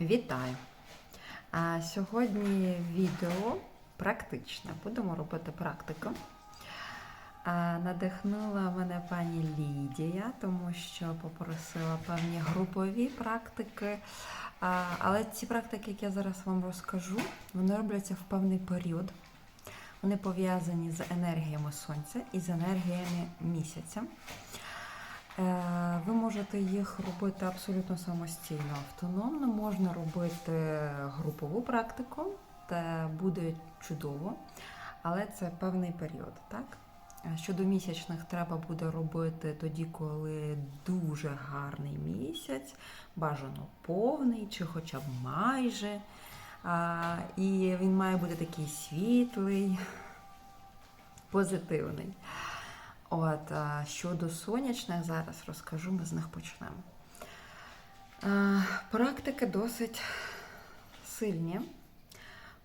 Вітаю! А сьогодні відео практичне. Будемо робити практику. А, надихнула мене пані Лідія, тому що попросила певні групові практики. А, але ці практики, які я зараз вам розкажу, вони робляться в певний період. Вони пов'язані з енергіями сонця і з енергіями місяця. Е, Ви можете їх робити абсолютно самостійно, автономно. Можна робити групову практику, та буде чудово, але це певний період. Так? Е, Щодо місячних, треба буде робити тоді, коли дуже гарний місяць, бажано повний чи хоча б майже. І він має бути такий світлий, позитивний. От, а щодо сонячних, зараз розкажу, ми з них почнемо. А, Практики досить сильні.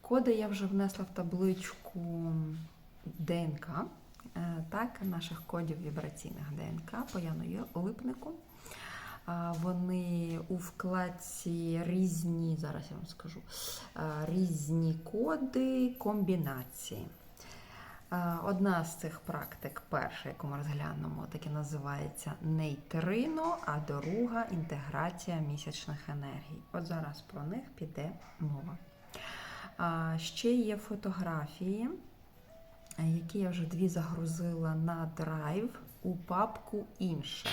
Коди я вже внесла в табличку ДНК, е, так, наших кодів вібраційних ДНК по Яну Є- Липнику. Вони у вкладці різні, зараз я вам скажу, різні коди комбінації. Е, Одна з цих практик, перша, яку ми розглянемо, так називається нейтрино, а друга інтеграція місячних енергій. От зараз про них піде мова. Ще є фотографії, які я вже дві загрузила на драйв у папку інше.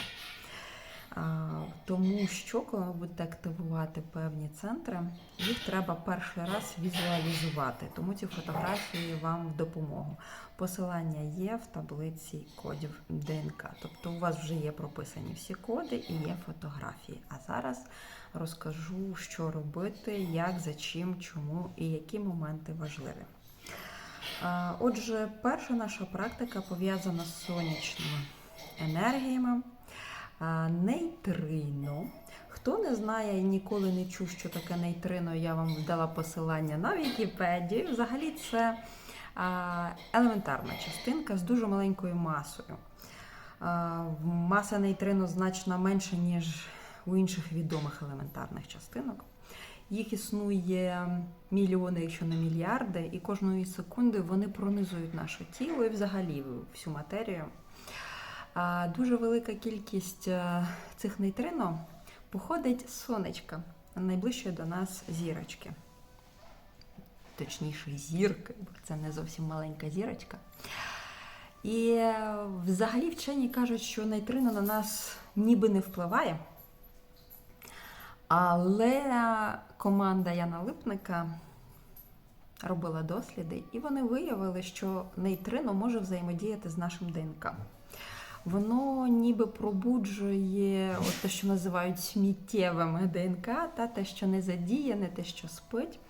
Тому що, коли ви будете активувати певні центри, їх треба перший раз візуалізувати. Тому ці фотографії вам в допомогу. Посилання є в таблиці кодів ДНК. Тобто у вас вже є прописані всі коди і є фотографії. А зараз розкажу, що робити, як, за чим, чому і які моменти важливі. Отже, перша наша практика пов'язана з сонячними енергіями. Нейтрино. Хто не знає і ніколи не чув, що таке нейтрино, я вам дала посилання на Вікіпедію. Взагалі це елементарна частинка з дуже маленькою масою. Маса нейтрино значно менша, ніж у інших відомих елементарних частинок. Їх існує мільйони, якщо не мільярди, і кожної секунди вони пронизують наше тіло і взагалі всю матерію. Дуже велика кількість е, цих нейтрино походить з сонечка, найближчої до нас зірочки. Точніше, зірки, бо це не зовсім маленька зірочка. І е, взагалі вчені кажуть, що нейтрино на нас ніби не впливає. Але команда Яна Липника робила досліди, і вони виявили, що нейтрино може взаємодіяти з нашим ДНК. Воно ніби пробуджує от те, що називають сміттєвими ДНК, та те, що не задіяне, те, що спить.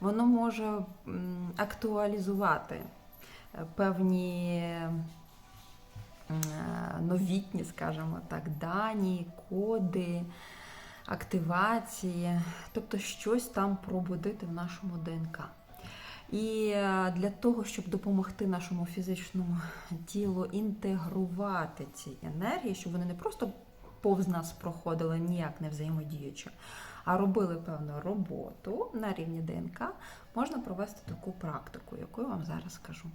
Воно може актуалізувати е, певні е, новітні, скажімо так, дані, коди, активації, тобто щось там пробудити в нашому ДНК. І е, для того, щоб допомогти нашому фізичному тілу інтегрувати ці енергії, щоб вони не просто повз нас проходили, ніяк не взаємодіючи, а робили певну роботу на рівні ДНК, можна провести таку практику, яку я вам зараз скажу.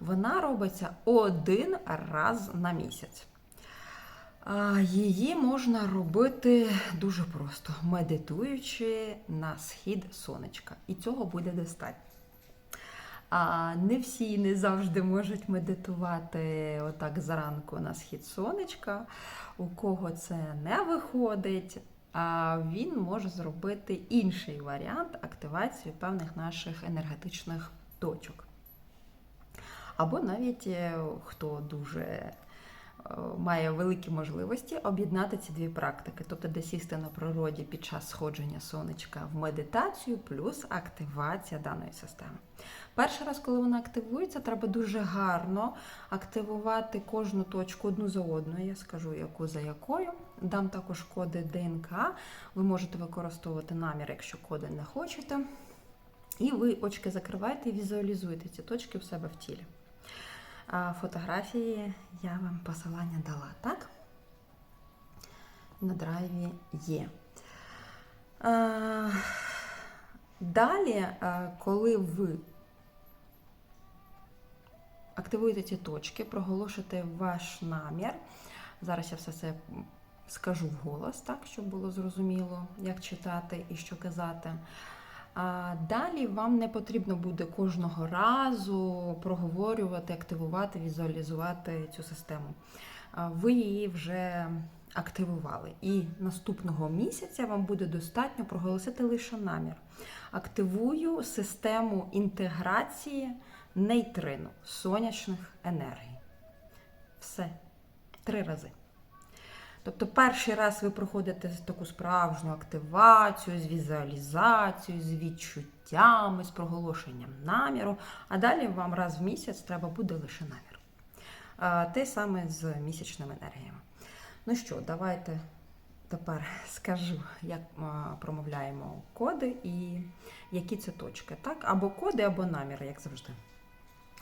Вона робиться один раз на місяць. Її можна робити дуже просто, медитуючи на схід сонечка. І цього буде достатньо. А не всі не завжди можуть медитувати отак зранку на схід сонечка. У кого це не виходить, а він може зробити інший варіант активації певних наших енергетичних точок. Або навіть е, хто дуже має великі можливості об'єднати ці дві практики, тобто де сісти на природі під час сходження сонечка в медитацію, плюс активація даної системи. Перший раз, коли вона активується, треба дуже гарно активувати кожну точку одну за одною. Я скажу, яку за якою. Дам також коди ДНК. Ви можете використовувати намір, якщо коди не хочете. І ви очки закриваєте і візуалізуєте ці точки в себе в тілі. Фотографії я вам посилання дала, так? На драйві є. Далі, коли ви активуєте ці точки, проголошуєте ваш намір. Зараз я все це скажу вголос, так, щоб було зрозуміло, як читати і що казати. Далі вам не потрібно буде кожного разу проговорювати, активувати, візуалізувати цю систему. Ви її вже активували. І наступного місяця вам буде достатньо проголосити лише намір. Активую систему інтеграції нейтрину сонячних енергій. Все. Три рази. Тобто перший раз ви проходите таку справжню активацію, з візуалізацією, з відчуттями, з проголошенням наміру, а далі вам раз в місяць треба буде лише намір. Те саме з місячними енергіями. Ну що, давайте тепер скажу, як промовляємо коди і які це точки. Так? Або коди, або наміри, як завжди.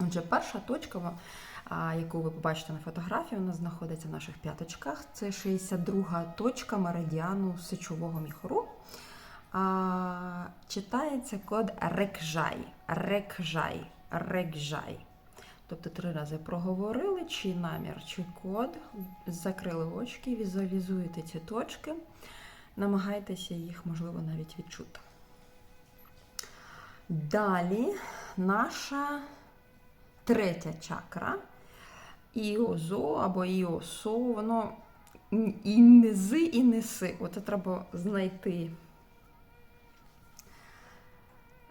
Отже, перша точка, яку ви побачите на фотографії, вона знаходиться в наших п'яточках. Це 62 точка меридіану сечового міхуру. А, читається код рекжай. Рекжай. Рекжай. Тобто три рази проговорили, чи намір, чи код, закрили очки, візуалізуєте ці точки, намагайтеся їх, можливо, навіть відчути. Далі наша третя чакра, іозо або іосо, воно і низи, і неси. Оце треба знайти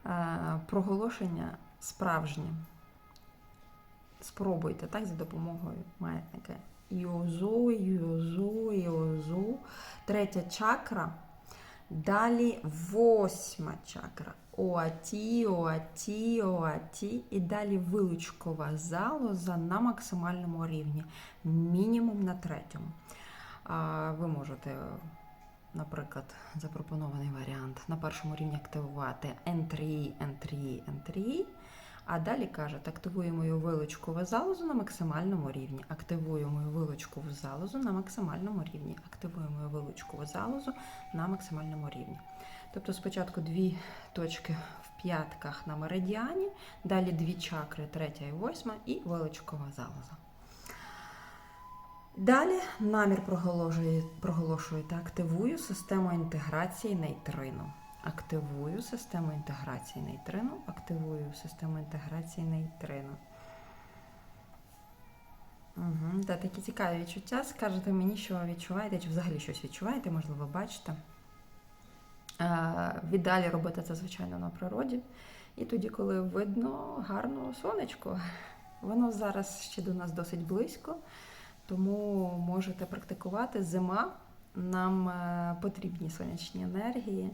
е, проголошення справжнє. Спробуйте так, за допомогою маятника. Іозо, іозо, іозо. Третя чакра. Далі восьма чакра. Оаті, оаті, оаті. І далі вилучкова залоза на максимальному рівні, мінімум на третьому. А Ви можете, наприклад, запропонований варіант на першому рівні активувати N3, N3, N3. А далі кажуть, активуємо мою вилучкову залозу на максимальному рівні. Активуємо мою вилучкову залозу на максимальному рівні. Активуємо мою вилучкову залозу на максимальному рівні. Тобто спочатку дві точки в п'ятках на меридіані, далі дві чакри, третя і восьма, і вилучкова залоза. Далі намір проголошуєте, активую систему інтеграції нейтрину. Активую систему інтеграції нейтрину. Активую систему інтеграції нейтрину. Угу, да, такі цікаві відчуття. Скажете мені, що ви відчуваєте, чи взагалі щось відчуваєте, можливо, бачите. Е, віддалі робити це, звичайно, на природі. І тоді, коли видно гарно сонечко, воно зараз ще до нас досить близько, тому можете практикувати зима. Нам е, потрібні сонячні енергії.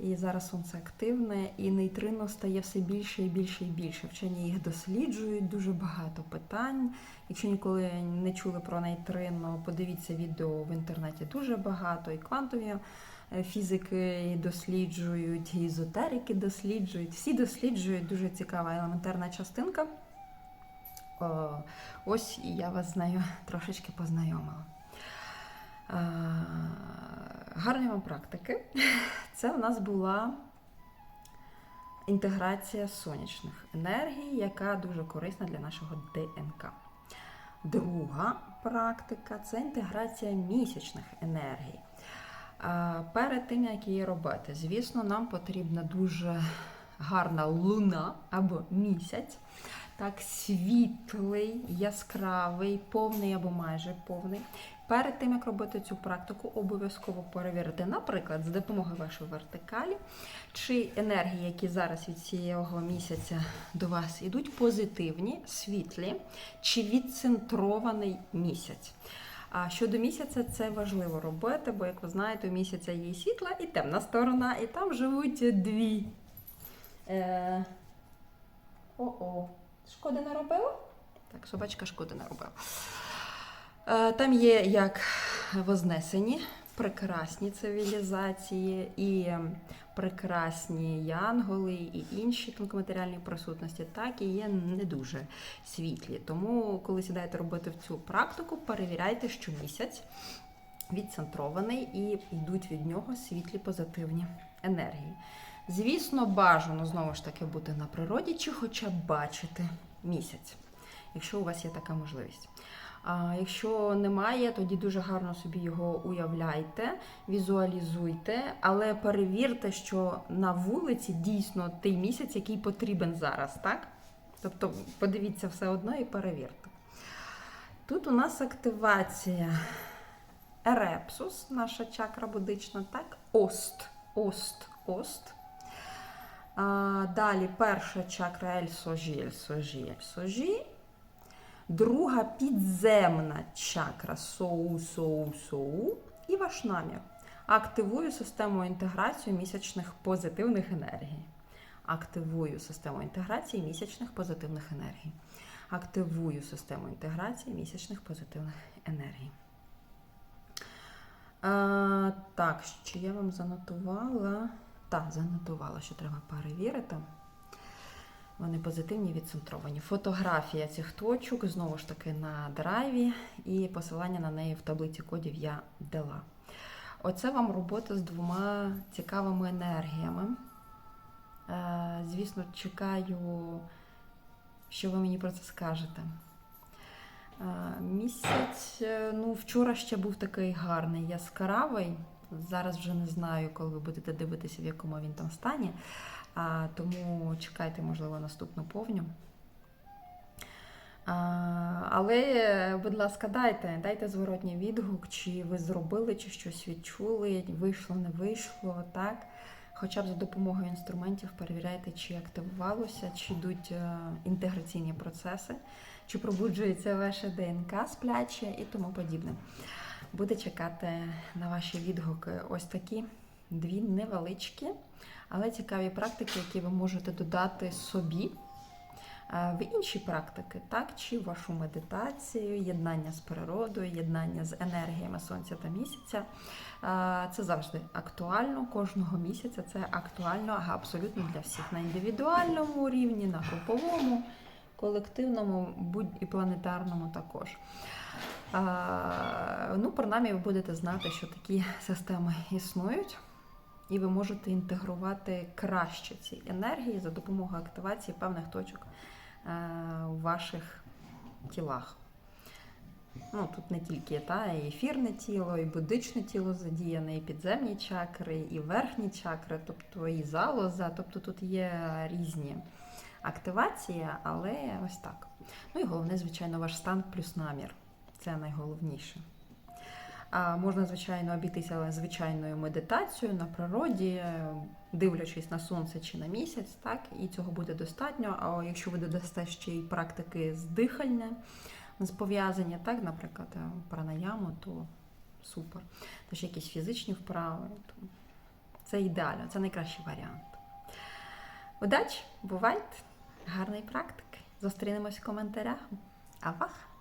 І зараз сонце активне, і нейтрино стає все більше і більше і більше. Вчені їх досліджують, дуже багато питань. Якщо ніколи не чули про нейтрино, подивіться відео в інтернеті дуже багато. І квантові е, фізики досліджують, і езотерики досліджують. Всі досліджують дуже цікава елементарна частинка. Ось і я вас з нею трошечки познайомила. Гарної вам практики. Це у нас була інтеграція сонячних енергій, яка дуже корисна для нашого ДНК. Друга практика це інтеграція місячних енергій. Перед тим, як її робити, звісно, нам потрібна дуже гарна луна або місяць. Так, світлий, яскравий, повний або майже повний. Перед тим, як робити цю практику, обов'язково перевірити, наприклад, за допомогою вашої вертикалі, чи енергії, які зараз від цього місяця до вас йдуть, позитивні, світлі, чи відцентрований місяць. А щодо місяця, це важливо робити, бо, як ви знаєте, у місяця є світла і темна сторона, і там живуть дві. Е... О-о, шкоди не робила? Так, собачка шкоди не робила. Е, там є як вознесені прекрасні цивілізації, і прекрасні янголи, і інші тонкоматеріальні присутності, так і є не дуже світлі. Тому, коли сідаєте робити в цю практику, перевіряйте, що місяць відцентрований і йдуть від нього світлі позитивні енергії. Звісно, бажано знову ж таки бути на природі чи хоча б бачити місяць, якщо у вас є така можливість. А якщо немає, тоді дуже гарно собі його уявляйте, візуалізуйте, але перевірте, що на вулиці дійсно той місяць, який потрібен зараз, так? Тобто подивіться все одно і перевірте. Тут у нас активація Ерепсус, наша чакра будична, так? Ост, ост, ост. А, далі перша чакра Ель-Сожі, Ель-Сожі, Ель-Сожі. Друга підземна чакра Соу, Соу, Соу. І ваш намір. Активую систему інтеграції місячних позитивних енергій. Активую систему інтеграції місячних позитивних енергій. Активую систему інтеграції місячних позитивних енергій. А, так, що я вам занотувала? Так, занотувала, що треба перевірити. Вони позитивні, відцентровані. Фотографія цих точок, знову ж таки, на драйві, і посилання на неї в таблиці кодів я дала. Оце вам робота з двома цікавими енергіями. Е, Звісно, чекаю, що ви мені про це скажете. Е, Місяць, е, ну, вчора ще був такий гарний, яскравий. Зараз вже не знаю, коли ви будете дивитися, в якому він там стані. А, тому чекайте, можливо, наступну повню. А, але, будь ласка, дайте, дайте зворотній відгук, чи ви зробили, чи щось відчули, вийшло, не вийшло, так? Хоча б за допомогою інструментів перевіряйте, чи активувалося, чи йдуть е, інтеграційні процеси, чи пробуджується ваше ДНК спляче і тому подібне. Буде чекати на ваші відгуки ось такі дві невеличкі, але цікаві практики, які ви можете додати собі е, в інші практики, так, чи в вашу медитацію, єднання з природою, єднання з енергіями сонця та місяця. Е, Це завжди актуально. Кожного місяця це актуально абсолютно для всіх на індивідуальному рівні, на груповому, колективному, будь і планетарному також. А, ну, принаймні, ви будете знати, що такі системи існують, і ви можете інтегрувати краще ці енергії за допомогою активації певних точок е, в ваших тілах. Ну, тут не тільки та, і ефірне тіло, і будичне тіло задіяне, і підземні чакри, і верхні чакри, тобто і залоза. Тобто тут є різні активації, але ось так. Ну і головне, звичайно, ваш стан плюс намір. Це найголовніше. Можна, звичайно, обійтися звичайною медитацією на природі, дивлячись на сонце чи на місяць, так, і цього буде достатньо. А якщо ви додасте ще й практики з дихальне, з пов'язання, так, наприклад, пранаяму, то супер. Тож якісь фізичні вправи, то це ідеально, це найкращий варіант. Удачі, бувайте, гарної практики. Зустрінемось в коментарях. Авах!